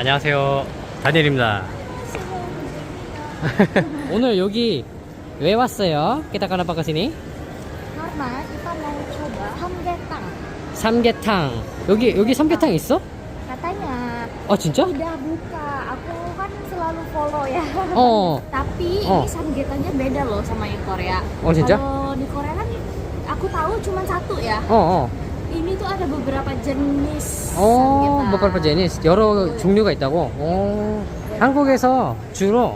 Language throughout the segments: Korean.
안녕하세요. 다니엘입니다. 오늘 여기 왜 왔어요? Kesini? Karena kita mau coba samgetang. 삼계탕. 여기 여기 삼계탕 있어? Katanya 아 진짜? udah buka. Aku kan selalu follow ya. 어. Tapi Oh. ini samgetannya beda loh sama yang Korea. Oh, 진짜? Kalau di Korea kan aku tahu cuma satu ya. 어 어. Ini tuh ada beberapa jenis 어, samgyetang. beberapa jenis 여러 종류가 있다고. 어. 한국에서 주로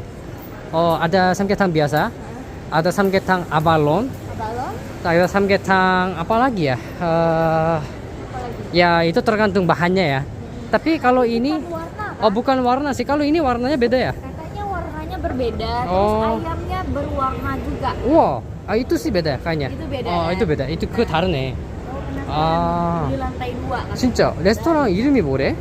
어 ada 삼계탕 biasa, ada 삼계탕 abalon, Balon, ada 삼계탕 apa lagi ya? Eh, apalagi? ya itu tergantung bahannya ya. Tapi kalau ini Bukan warna kan? oh bukan warna sih. Kalau ini warnanya beda ya? Katanya warnanya berbeda, Oh. terus ayamnya berwarna juga. 우와. 아 itu sih beda kayaknya. Itu beda, 어, kan? itu beda. itu 그 다르네. Oh? 아. Di lantai dua kan? 진짜 레스토랑 이름이 뭐래?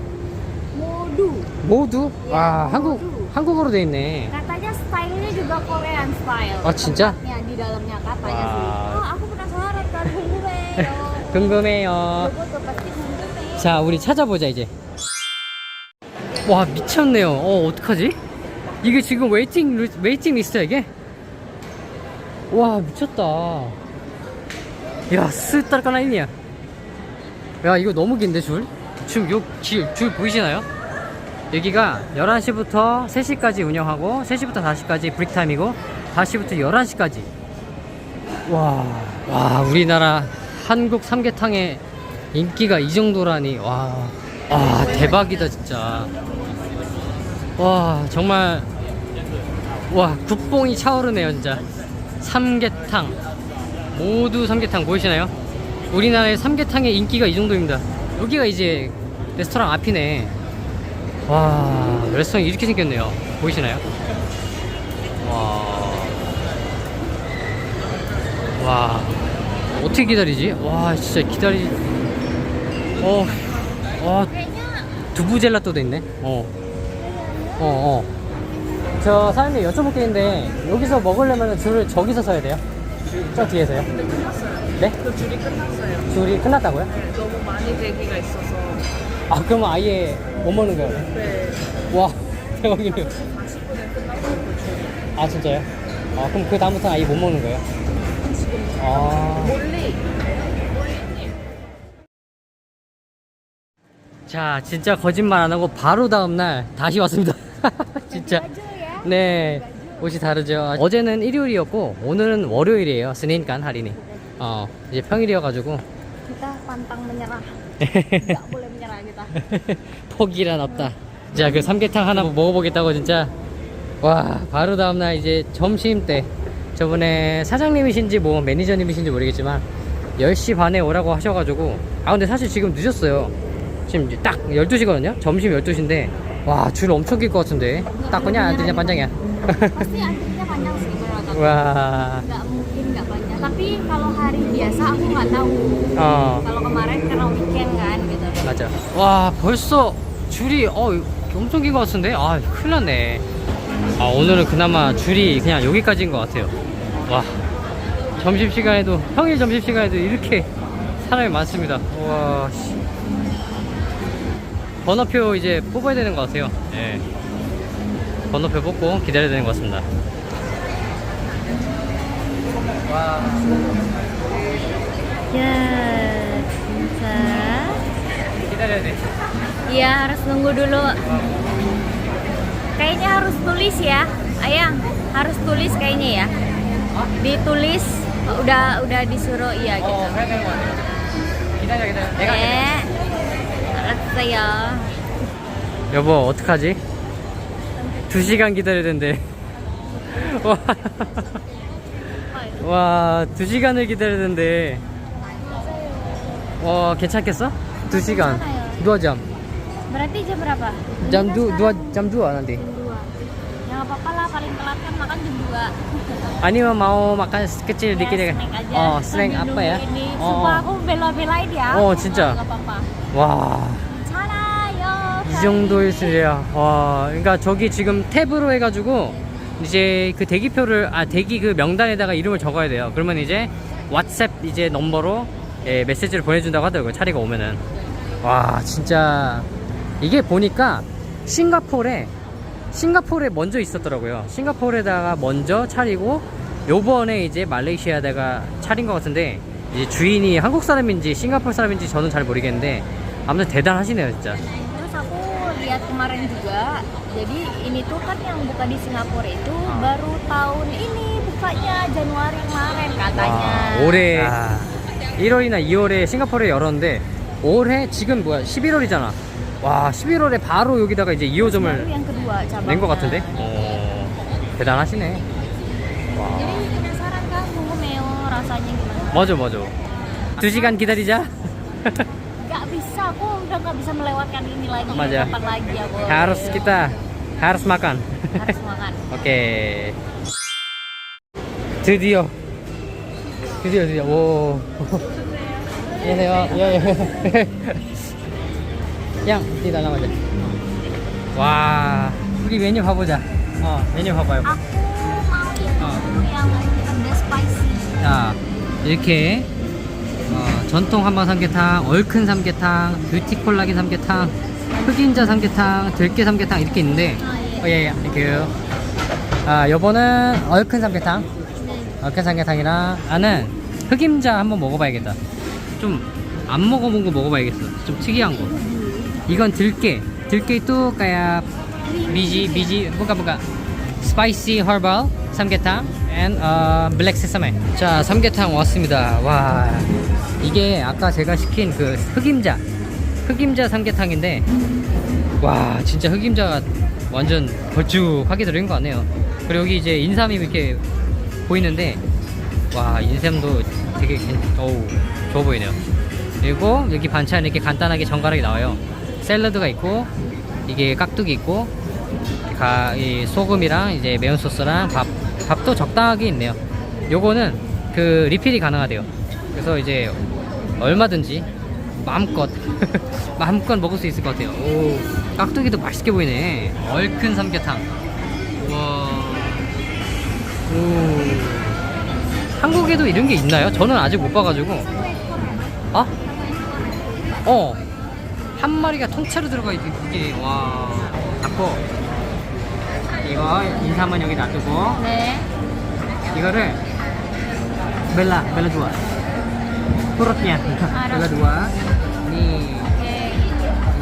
Modu. 모두? 예, 와, 한국 모두. 한국어로 돼 있네. Katanya stylenya juga Korean style. Oh, 진짜? Tempatnya di dalamnya katanya sih. Oh, aku penasaran kan 궁금해요. 궁금해. 자, 우리 찾아보자 이제. 와, 미쳤네요. 어, 어떡하지? 이게 지금 웨이팅 리- 웨이팅 리스트야 이게? 와, 미쳤다. 야, 스타르카나이니 야. 야, 이거 너무 긴데 줄? 지금 요줄 줄 보이시나요? 여기가 11시부터 3시까지 운영하고 3시부터 4시까지 브릭 타임이고 5시부터 11시까지. 와, 와, 우리나라 한국 삼계탕의 인기가 이 정도라니, 와, 와, 대박이다, 진짜. 와, 정말, 와, 국뽕이 차오르네요, 진짜. 삼계탕. 모두 삼계탕 보이시나요? 우리나라의 삼계탕의 인기가 이 정도입니다. 여기가 이제 레스토랑 앞이네. 와, 레스토랑이 이렇게 생겼네요. 보이시나요? 와. 와 어떻게 기다리지? 와 진짜 기다리 어, 와 Kayaknya 두부 젤라또도 있네 어. 어, 어. 저 사장님 여쭤볼 게 있는데 여기서 먹으려면 줄을 저기서 서야 돼요? 저 뒤에서요? 네? 그 줄이 끝났어요. 줄이 끝났다고요? 네, 너무 많이 대기가 있어서. 아 그러면 아예 못 먹는 거예요? 네. 와 대박이네요 40분에 끝나고 그 줄이. 아 진짜요? 아 그럼 그 다음부터는 아예 못 먹는 거예요? 아 몰리. 자, 진짜 거짓말 안 하고 바로 다음날 다시 왔습니다. 진짜. 네. 옷이 다르죠. 어제는 일요일이었고, 오늘은 월요일이에요. 스니깐 할인이. 어, 이제 평일이어가지고. Kita pantang menyerah. Gak boleh menyerah kita. 포기란 없다. 자, 그 삼계탕 하나 먹어보겠다고 진짜. 와, 바로 다음날 이제 점심 때. 저번에 사장님이신지 뭐 매니저님이신지 모르겠지만 10시 반에 오라고 하셔가지고 아 근데 사실 지금 늦었어요 지금 이제 딱 12시거든요 점심 12시인데 와 줄 엄청 길 것 같은데 딱 그냥 안 되냐 반장이야 Pasti antrinya panjang sih menurut aku. 와 Gak mungkin. Tapi kalau hari biasa aku nggak tahu. 어, Kalau kemarin karena weekend kan gitu. 맞아 와 벌써 줄이 어 엄청 긴 것 같은데 아 큰일 났네 아 오늘은 그나마 줄이 그냥 여기까지인 것 같아요 와 점심시간에도 평일 점심시간에도 이렇게 사람이 많습니다 와 씨. 번호표 이제 뽑아야 되는 것 같아요 예. 번호표 뽑고 기다려야 되는 것 같습니다 와 Ya, bisa. 기다려야 돼 Iya, harus nunggu dulu. Kayaknya harus tulis ya, Ayang. Harus tulis kayaknya ya. Ditulis udah udah disuruh iya gitu. 어, 그래야 되는 것 같아요 기다려 기다려 내가 기다려. 네. 알았어요. 여보 어떡하지? 두 시간 기다려야 된대. 와, 와, 두 시간을 된대. 와, 괜찮겠어? 두 시간. dua jam. Berarti jam berapa? jam Ini kan du, dua sekarang jam dua nanti. jam 2. Ya nggak apa-apa lah, paling telat kan makan jam 2. 아니면 mau makan kecil dikit ya? snack aja. Oh, snack apa ya? Oh, Sumpah oh. aku bela-belain ya. Oh, 진짜? 와, 괜찮아요. 이 정도일 줄이야. 와, 그러니까 저기 지금 탭으로 해가지고 이제 그 대기표를 아 대기 그 명단에다가 이름을 적어야 돼요. 그러면 이제 왓츠앱 이제 넘버로 예, 메시지를 보내준다고 하더라고요. 차리가 오면은 와 진짜 이게 보니까 싱가포르에 싱가포르에 먼저 있었더라고요. 싱가포르에다가 먼저 차리고 요번에 이제 말레이시아에다가 차린 것 같은데 이제 주인이 한국 사람인지 싱가포르 사람인지 저는 잘 모르겠는데 아무튼 대단하시네요 진짜. Lihat kemarin juga, jadi ini tuh kan yang buka di Singapura itu Ah. baru tahun ini bukanya Januari kemarin katanya. 와, 올해 1월이나 2월에 싱가포르에 열었는데 올해 지금 뭐야 11월이잖아. 와 11월에 바로 여기다가 이제 baru 2호점을 yang kedua cabangnya. 낸것 같은데. 어, 대단하시네. 와. Jadi penasaran kan 궁금해요 rasanya gimana? 맞아 맞아. 두 시간 기다리자. Gak bisa, aku udah gak bisa melewatkan ini lagi. 맞아. Kapan lagi ya boy? harus kita harus makan. harus makan. 오케이. 드디어. 드디어 드디어. 오. 안녕하세요. 예, 예. 양, 이 나가자. 와, 우리 메뉴 봐보자. 어, 메뉴 봐봐요. Aku mau yang yang pedas spicy. 자, 이렇게 어, 전통 한방 삼계탕, 얼큰 삼계탕, 뷰티 콜라겐 삼계탕, 흑임자 삼계탕, 들깨 삼계탕 이렇게 있는데 아 어, 예. 예, 아, 요거는 얼큰 삼계탕, 네. 얼큰 삼계탕이랑 나는 흑임자 한번 먹어봐야겠다. 좀 안 먹어본 거 먹어봐야겠어. 좀 특이한 거. 이건 들깨, 들깨 또 kayak biji biji buka buka spicy herbal 삼계탕 and uh, black sesame. 자 삼계탕 왔습니다. 와 이게 아까 제가 시킨 그 흑임자 흑임자 삼계탕인데 와 진짜 흑임자가 완전 걸쭉하게 들어있는 거 같네요. 그리고 여기 이제 인삼이 이렇게 보이는데 와 인삼도 되게 괜, 어우 좋아 보이네요. 그리고 여기 반찬 이렇게 간단하게 정갈하게 나와요. 샐러드가 있고 이게 깍두기 있고 가, 이 소금이랑 이제 매운 소스랑 밥 밥도 적당하게 있네요. 요거는 그 리필이 가능하대요. 그래서 이제 얼마든지 마음껏 마음껏 먹을 수 있을 것 같아요. 오 깍두기도 맛있게 보이네. 얼큰 삼계탕. 와. 오. 한국에도 이런 게 있나요? 저는 아직 못 봐가지고. 어? 어. 한 마리가 통째로 들어가 있 이게 와. 잡고 이거 인삼은 여기 놔두고 네. 이거를 벨라 벨라 dua perutnya 벨라 dua nih Oke.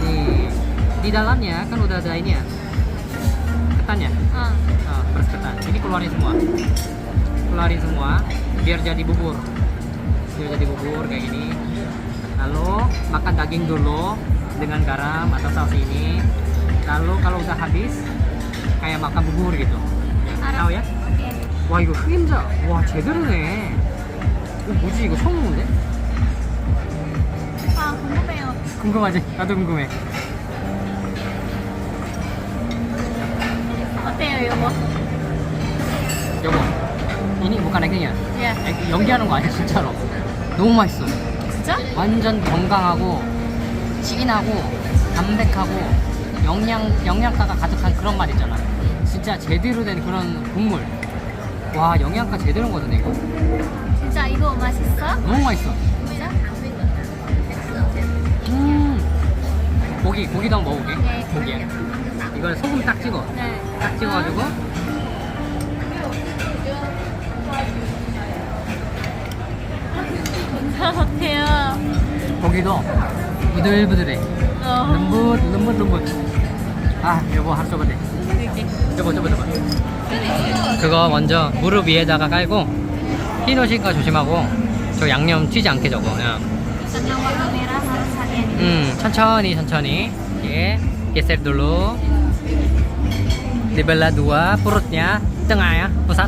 nih di dalamnya kan udah ada ini ya ketannya Ah. Ah, peres ketan ini keluarin semua keluarin semua biar jadi bubur biar jadi bubur kayak gini lalu makan daging dulu dengan garam atau saus ini lalu kalau udah habis kayak makan bubur gitu tahu ya Oke. 와 이거 흑임자 와 제대로네 이거 뭐지 이거 처음 먹는데? Ah, 궁금해요. 궁금하지? 나도 궁금해 어때요, 이거? 여보 ini bukan actingnya 예. 액- 연기하는 거 아니야 진짜로 너무 맛있어 진짜? 완전 건강하고 진하고 담백하고 영양 영양가가 가득한 그런 맛 있잖아 진짜 제대로 된 그런 국물 와 영양가 제대로거든 이거 진짜 이거 맛있어? 너무 맛있어 진짜? 음 고기 고기도 한번 먹어볼게 네. 고기에 이걸 소금 딱 찍어 네. 딱 찍어가지고 어때요? 고기도 부들부들해 어. 름붓 름붓 름붓 아 여보 하루 줘봐 돼. 여보 줘봐 줘봐 그거 먼저 무릎 위에다가 깔고 흰 옷이니까 조심하고 저 양념 튀지 않게 저거 그냥. 음 천천히 천천히 예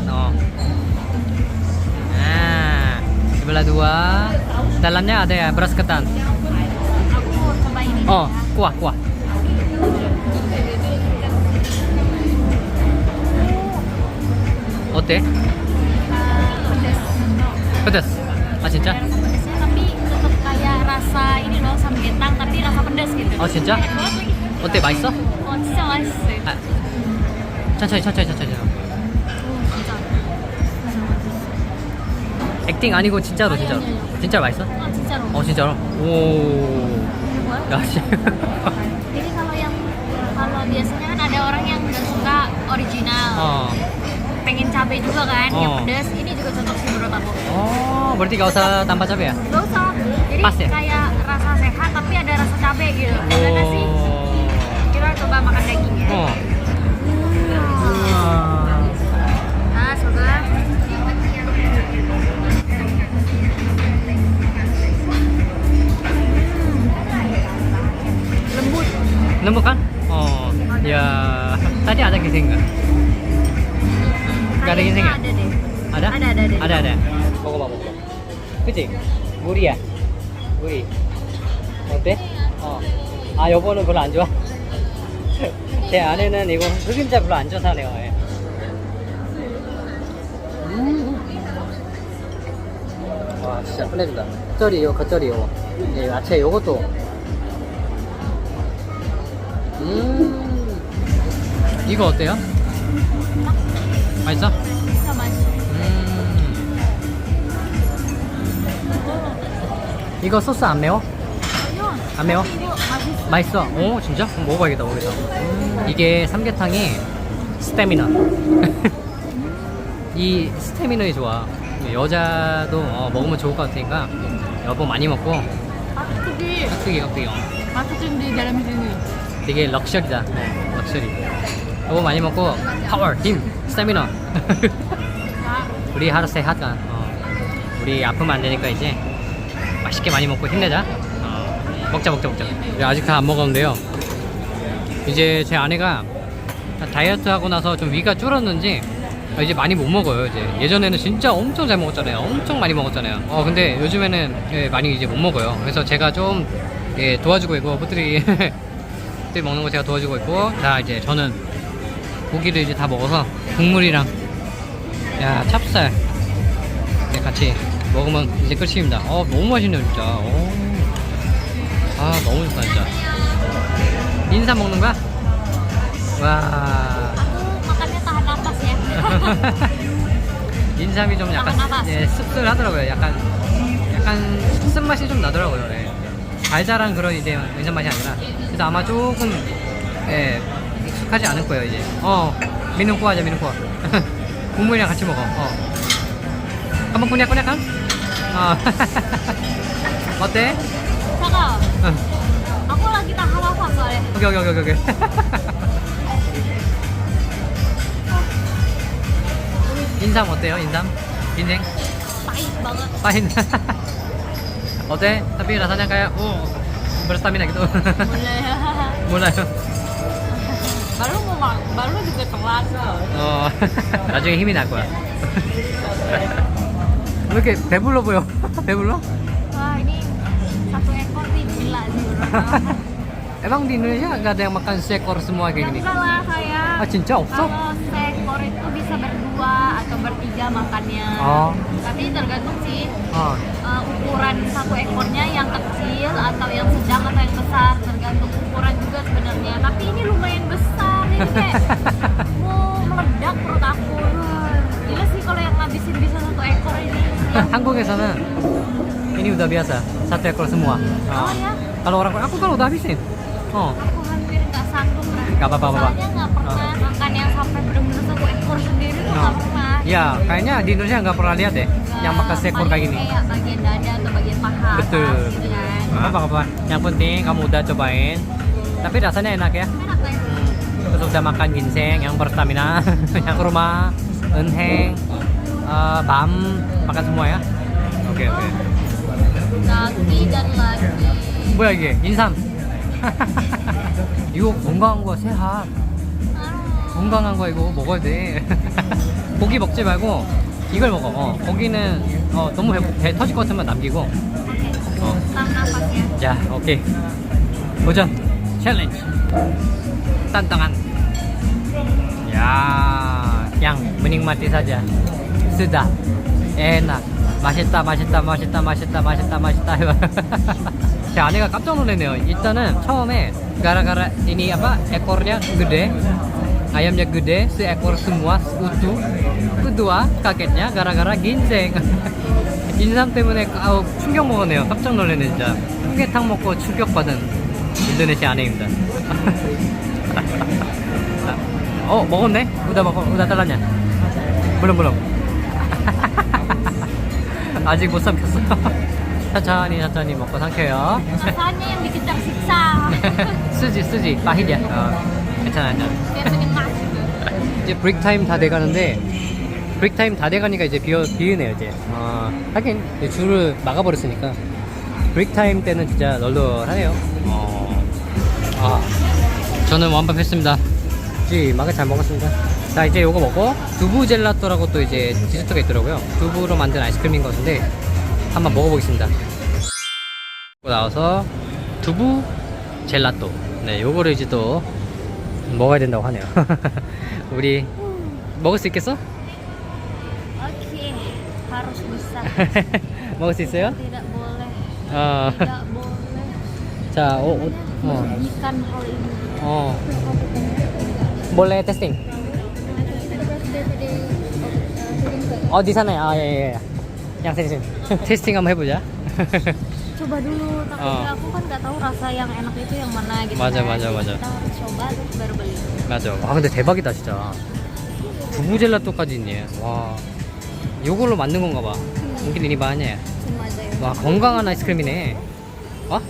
oh nah dibelah dua dalamnya ada ya beras ketan Aku coba ini oh ya. kuah kuah 어때? Ah, pedas? 아 진짜? Tapi tetap kayak rasa ini loh samgyetang tapi rasa pedas gitu. 어 진짜? 어때 맛있어? Oh, 진짜 맛있어요. 아, 천천히 천천히 천천히. 액팅 아니고 진짜로 진짜로. 진짜 맛있어? Oh, 진짜로. 어 진짜로? 오. 야, 씨. Jadi kalau yang kalau biasanya kan ada orang yang nggak suka original 어. Pengen cabai juga kan yang Oh. pedas ini juga cocok sih menurut aku 어, berarti gak usah tambah cabai ya? Gak usah jadi Pas ya? kayak rasa sehat tapi ada rasa cabai gitu gimana sih kita coba makan dagingnya 어. nah coba lembut Nemu kan? Oh, ya. Tadi ada ginseng nggak? Ya? Kayaknya ada deh Ada? Ada, ada, ada. ada, ada. 먹어봐, 먹어봐. 그치? 물이야. 물이. 어때? 어. 아, 여보는 별로 안 좋아? 제 아내는 이거 흑임자 별로 안 좋아하네요. 예. 음. 와, 진짜 끝내준다. 겉절이, 이거 겉절이, 이거. 예, 야채, 요것도. 음. 이거 어때요? 맛있어? sama 음. 이거 소스 안 매워? 안 매워? ibu masih 맛있어. 오 진짜? 그럼 먹어봐야겠다 먹어야겠다. 이게 삼계탕이 스태미나. 이 스태미너이 좋아. 여자도 어, 먹으면 좋을 것 같으니까 여보 많이 먹고 pasti 깍두기 깍두기 어. dalam sini 되게 럭셔리다. 어, 럭셔리. 여보 많이 먹고 파워, 힘, 스태미너. 우리 하루 세하가 어, 우리 아프면 안 되니까 이제 맛있게 많이 먹고 힘내자. 어, 먹자 먹자 먹자. 아직 다 안 먹었는데요. 이제 제 아내가 다이어트 하고 나서 좀 위가 줄었는지 어, 이제 많이 못 먹어요. 이제 예전에는 진짜 엄청 잘 먹었잖아요. 엄청 많이 먹었잖아요. 어 근데 요즘에는 예, 많이 이제 못 먹어요. 그래서 제가 좀 예, 도와주고 있고 부들이 부들이 먹는 거 제가 도와주고 있고 자 이제 저는 고기를 이제 다 먹어서 국물이랑 야 찹쌀 네, 같이 먹으면 이제 끝입니다. 어 너무 맛있네요 진짜. 어. 아 너무 좋다 진짜. 인삼 먹는 거야? 와. 인삼이 좀 약간. 예, 씁쓸하더라고요. 약간 약간 쓴 맛이 좀 나더라고요. 예. 달달한 그런 이제 인삼 맛이 아니라 그래서 아마 조금 예, 하지 않을 거예요 이제. 어 미는 코 하자 미는코. 국물이랑 같이 먹어. 어. 한번 꾸냐 꾸냐 간? 어. 어때? 응. aku lagi tahan napas soalnya 오케이 오케이 오케이 오케이. 인삼 어때요? 인삼? 인생? pahit banget Pahin. Oke, tapi rasanya kayak uh berstamina gitu. boleh Mulai. baru mau mak baru juga kelas 어, 나중에 힘이 날 거야. 왜 이렇게 배불러 보여? 배불러? wah ini satu ekor nih gila sih menurut Emang di Indonesia nggak ada yang makan seekor semua kayak gini? enggak lah saya Ah, 진짜 없어? kalau seekor itu bisa berdua atau bertiga makannya Oh. tapi tergantung sih 어. uh, ukuran satu ekornya yang kecil atau yang sedang atau yang besar tergantung ukuran juga sebenarnya tapi ini lumayan besar mau meledak perut aku gila sih kalau yang ngabisin bisa satu ekor ini aku ke sana. Ini udah biasa satu ekor semua. Oh ya kalau orang aku kalau udah habisin. Oh. Aku hampir nggak sanggup nggak apa-apa soalnya nggak pernah oh. makan yang sampai benar-benar satu ekor sendiri tuh nggak no. pernah. Ya kayaknya di Indonesia nggak pernah lihat deh yang makan seekor kayak gini. kayak bagian dada atau bagian paha betul. atas, gitu kan. apa apa yang penting kamu udah cobain. Tapi rasanya enak ya. Enak, enak Terus udah makan ginseng yang berstamina, yang kurma, enheng, eh, bam, makan semua ya. Oke oke. lagi dan lagi 뭐야 이게? 인삼. 이거 건강한 거 세하. Aduh. 건강한 거 이거 먹어야 돼. 고기 먹지 말고 이걸 먹어. 어, 고기는 어, 너무 배, 배 터질 것 같으면 남기고. 어. 자, 오케이. 도전. 챌린지. Tantangan. Ya, yang menikmati saja. Sudah. Enak. 맛있다, 맛있다, 맛있다, 맛있다, 맛있다, 맛있다. 제 아내가 깜짝 놀랐네요. 일단은 처음에 gara-gara ini apa ekornya gede, ayamnya gede, seekor semua utuh. Kedua kagetnya gara-gara ginseng. 인삼 때문에 아우 충격 먹었네요. 깜짝 놀랐네 진짜. 삼계탕 먹고 충격받은 인도네시아 아내입니다. 어 먹었네? udah 먹어 telannya belum belum 아직 못 삼켰어 천천히 천천히 먹고 삼켜요 yang bikin tersiksa. 쓰지 쓰지 ya 어, 괜찮아 괜찮아. 이제 브레이크 타임 다 돼가는데 브레이크 타임 다 돼가니까 이제 비어 비으네요 이제. 어, 하긴 이제 줄을 막아버렸으니까 브레이크 타임 때는 진짜 널널하네요. 어, 아, 저는 완밥 했습니다. 찌마게 잘 먹었습니다. 자 이제 요거 먹고 두부 젤라또라고 또 이제 디저트가 있더라고요. 두부로 만든 아이스크림인 것 같은데 한번 먹어보겠습니다. 그리고 나와서 두부 젤라또. 네, 요거를 이제 또 먹어야 된다고 하네요. 우리 먹을 수 있겠어? Oke, harus bisa. 먹을 수 있어요? Tidak boleh. 어, Tidak boleh. 자, 어, 어, 어, hal ini. 어. 어, di sana ya? 아, 예, 예, 예. Sini. 테스팅 한번 해보자. Coba dulu, takutnya Oh. aku kan nggak tahu rasa yang enak itu yang mana gitu. 맞아, kan. 맞아, 맞아. Kita harus coba terus baru beli. 맞아. 와, 근데 대박이다, 진짜. 두부 젤라또까지 있네. 와. 요걸로 만든 건가 봐. ini bahannya ya. Cuma aja ya. 와 건강한 아이스크림이네. 어?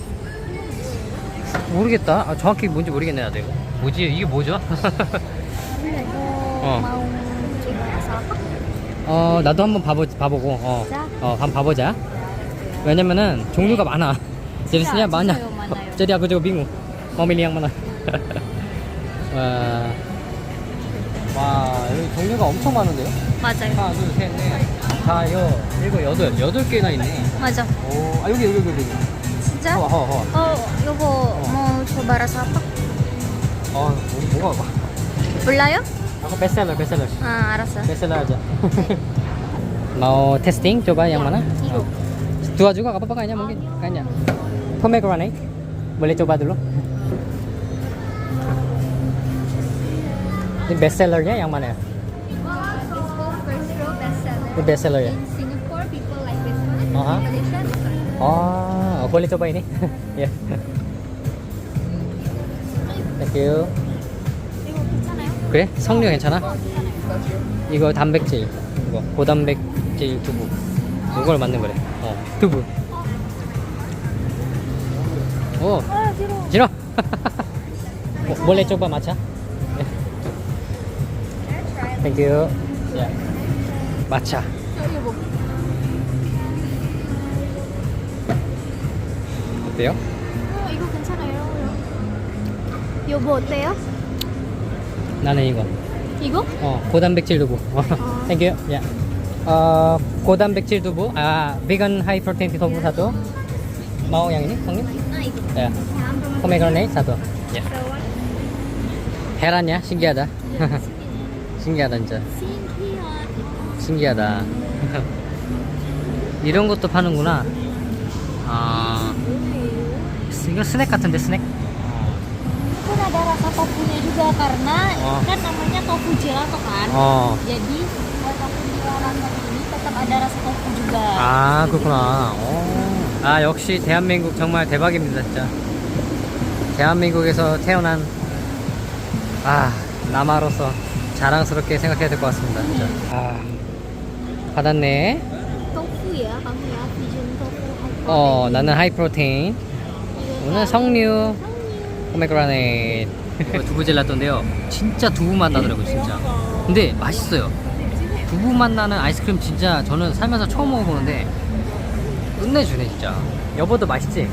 모르겠다. 아, 정확히 뭔지 모르겠네 나도. 이거. 뭐지 이게 뭐죠? Apa? 어 나도 한번 봐보 봐보고. 어. 자. 어 한번 봐보자. 왜냐면은 종류가 많아. ya? jadi aku juga bingung mau milih yang mana. 와. 와 여기 종류가 엄청 많은데요? 맞아요. 하나 둘 셋 넷 다 여 일곱 여덟 여덟 개나 있네. 맞아. 오, 아 여기 여기 여기 여기. 진짜? 허, 허, 허. Oh, 여보 mau coba rasa apa? 어, 뭐, 뭐가 봐. 몰라요? Aku bestseller, bestseller. Ah, rasa. Bestseller aja. Mau testing coba yang mana? Igo. Oh. Dua juga gak apa-apa kayaknya mungkin. Kayaknya. Pomegranate. Boleh coba dulu. Ini bestsellernya yang mana ya? It's called first row bestseller. Ini bestseller ya? In Singapore, people like this one. Uh-huh. Malaysia, different. Oh, boleh coba ini? ya. You. 이거 괜찮아요? 그래? 성류 괜찮아? 어. 이거 단백질. 이거 고단백질 두부. 이걸 만든 거래. 어, 두부. 오, 아, 싫어. 싫어? 뭐, boleh coba matcha? Thank you. Ya. Matcha. 어, 여보. 어때요? 어. 여보 어때요? 나는 이거. 이거? 어, 고단백질 두부. You. Ya. 어, 고단백질 두부. 아, vegan high protein 두부 Songin? Nah, 이거. Ya. Pomegranate satu. Ya. herannya 신기하다. 신기하다 진짜. 신기하다. 이런 것도 파는구나. 아, 이거 스낵 같은데 스낵? Tofunya juga karena Oh. kan namanya tofu gelato kan. 어. Jadi buat tofu gelato ini tetap ada rasa tofu juga. 아 그렇구나. 오. 아 역시 대한민국 정말 대박입니다 진짜. 대한민국에서 태어난 아 남아로서 자랑스럽게 생각해야 될 것 같습니다 진짜. 아 받았네. Kamu ya, vegan tofu. 어 나는 하이 프로테인. 오늘 석류 포메그라네이트 두부 젤라또인데요 진짜 두부 맛 나더라고요 진짜 근데 맛있어요 두부 맛 나는 아이스크림 진짜 저는 살면서 처음 먹어보는데 끝내주네 진짜 여보도 맛있지?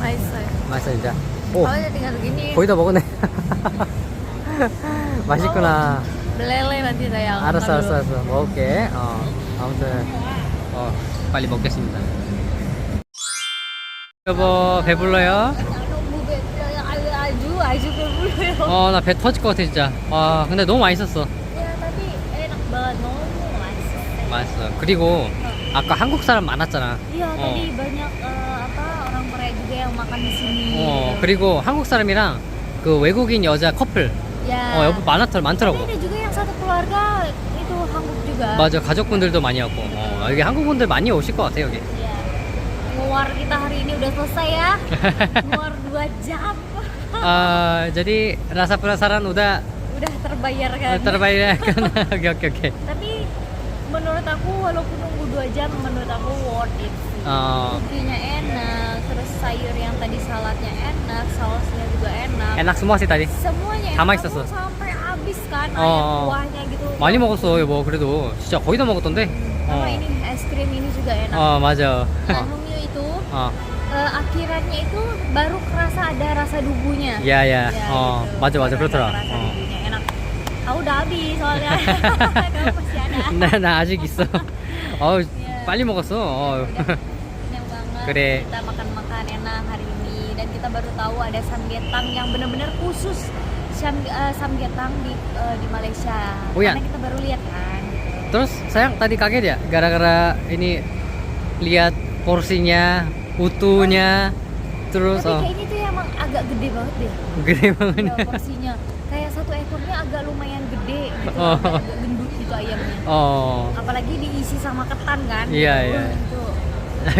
맛있어요. 맛있어 진짜 오 tinggal begini. 거의 다 먹었네 맛있구나 nanti saya. 알았어 알았어. 알았어 먹을게 어 아무튼 어 빨리 먹겠습니다 여보 배불러요? Aju berbulu. 어나 배 터질 것 같아 진짜 와 근데 너무 맛있었어 너무 맛있어. 맛있어 그리고 아까 한국 사람 많았잖아 Iya 어. tadi banyak eh, apa orang Korea juga yang makan di sini. 어 그리고 한국 사람이랑 그 외국인 여자 커플 Ya. 어 여보 많았더 많더라고 ada juga yang satu keluarga itu Hanguk juga. 맞아 가족분들도 많이 왔고 어, 여기 한국분들 많이 오실 것 같아 여기 Iya. Mau muar kita hari ini udah selesai ya. muar 2 jam. Eh, jadi rasa penasaran udah udah terbayarkan. terbayarkan. Oke oke oke. Tapi menurut aku walaupun nunggu 2 jam menurut aku worth it. sih. Oh. Kopinya enak, terus sayur yang tadi saladnya enak, sausnya juga enak. enak semua sih tadi. Semuanya 다 enak. 맛있었어. Aku sampai habis kan Oh. ayam kuahnya gitu. 많이 먹었어 여보 그래도 진짜 거의 다 먹었던데. Sama 어. ini es krim ini juga enak. 어 맞아. Nah, 어. Humyu itu 어. uh, akhirannya itu baru kerasa ada rasa dubunya. Iya ya. ya. Oh, baca baca terus Oh. Dubunya. Enak. Aku udah habis soalnya. Kamu masih ada. Nah, nah aja gitu. Oh, yeah. paling mau kesel. Iya, oh. Banget. Kere. Kita makan-makan enak hari ini dan kita baru tahu ada samgyetang yang benar-benar khusus sam uh, eh, samgyetang di uh, di Malaysia. Oh, iya. Karena kita baru lihat kan. Gitu. Terus saya tadi kaget ya gara-gara ini lihat porsinya utuhnya, terus Tapi oh kayaknya tuh emang agak gede banget deh. gede banget. Ya, porsinya kayak satu ekornya agak lumayan gede gitu Oh. agak, gendut gitu ayamnya Oh apalagi diisi sama ketan kan Iya, Wah, iya. itu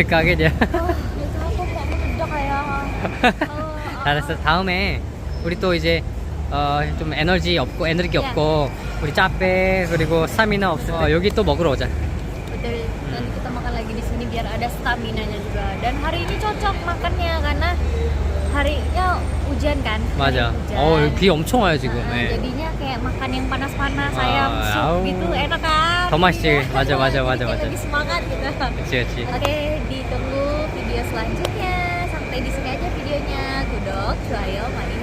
kaget ya. oh, itu aku nggak meledak kayak oh, 알았어 다음에 우리 또 이제 어, 좀 에너지 없고 에너지 야. 없고 우리 짜빼 그리고 스타미나 때 여기 또 먹으러 오자. biar ada stamina nya juga dan hari ini cocok makannya karena harinya hujan kan 맞아. Hari hujan. 어 여기 비 엄청 와요 지금. Nah, 예. jadinya kayak makan yang panas-panas Ah, ayam sup au. gitu enak kan 더 맛있지. Iya. 맞아, 맞아, Jadi 맞아, kayak 맞아. lebih semangat gitu 그렇지 그렇지. Oke, ditunggu video selanjutnya. Sampai di sini aja videonya. Kudok, Cuayo, Mani